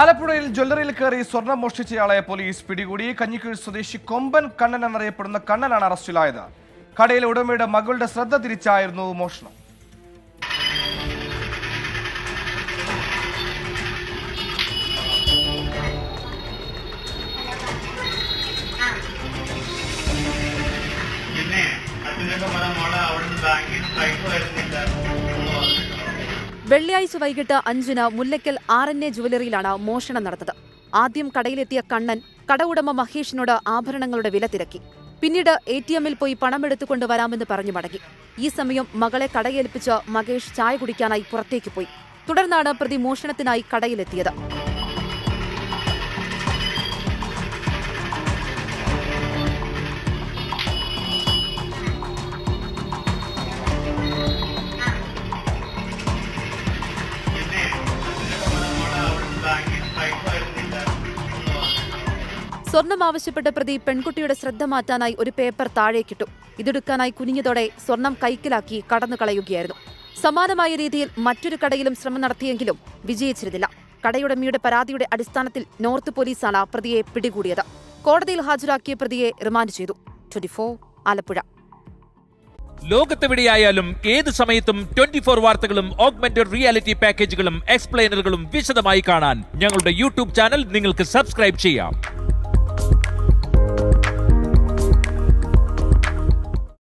ആലപ്പുഴയിൽ ജ്വല്ലറിയിൽ കയറി സ്വർണം മോഷ്ടിച്ചയാളെ പോലീസ് പിടികൂടി. കഞ്ഞിക്കീഴ് സ്വദേശി കൊമ്പൻ കണ്ണൻ എന്നറിയപ്പെടുന്ന കണ്ണനാണ് അറസ്റ്റിലായത്. കടയിലെ ഉടമയുടെ മകളുടെ ശ്രദ്ധ തിരിച്ചായിരുന്നു മോഷണം. പിന്നെ അച്ഛനൊക്കെ പറ മോളെ അവിടുന്ന് ബാങ്കിൽ വരുന്നില്ല. വെള്ളിയാഴ്ച വൈകിട്ട് അഞ്ചിന് മുല്ലയ്ക്കൽ ആർ എൻ എ ജുവലറിയിലാണ് മോഷണം നടത്തത് ആദ്യം കടയിലെത്തിയ കണ്ണൻ കട ഉടമ മഹേഷിനോട് ആഭരണങ്ങളുടെ വില തിരക്കി. പിന്നീട് എ ടി എമ്മിൽ പോയി പണമെടുത്തുകൊണ്ട് വരാമെന്ന് പറഞ്ഞു മടങ്ങി. ഈ സമയം മകളെ കടയേൽപ്പിച്ച് മഹേഷ് ചായ കുടിക്കാനായി പുറത്തേക്ക് പോയി. തുടർന്നാണ് പ്രതി മോഷണത്തിനായി കടയിലെത്തിയത്. സ്വർണം ആവശ്യപ്പെട്ട പ്രതി പെൺകുട്ടിയുടെ ശ്രദ്ധ മാറ്റാനായി ഒരു പേപ്പർ താഴേക്കിട്ടു. ഇതെടുക്കാനായി കുനിഞ്ഞതോടെ സ്വർണം കൈക്കലാക്കി കടന്നു കളയുകയായിരുന്നു സമാനമായ രീതിയിൽ മറ്റൊരു കടയിലും ശ്രമം നടത്തിയെങ്കിലും വിജയിച്ചിരുന്നില്ല. കടയുടമയുടെ പരാതിയുടെ അടിസ്ഥാനത്തിൽ നോർത്ത് പോലീസാണ് പ്രതിയെ പിടികൂടിയത്. കോടതിയിൽ ഹാജരാക്കിയ പ്രതിയെ റിമാൻഡ് ചെയ്തു. ട്വന്റി ആലപ്പുഴ. ലോകത്തെവിടെയായാലും ഏത് സമയത്തും ട്വന്റി ഫോർ വാർത്തകളും ഓഗ്മെന്റഡ് റിയാലിറ്റി പാക്കേജുകളും എക്സ്പ്ലെയിനറുകളും വിശദമായി കാണാൻ ഞങ്ങളുടെ യൂട്യൂബ് ചാനൽ നിങ്ങൾക്ക് സബ്സ്ക്രൈബ് ചെയ്യാം.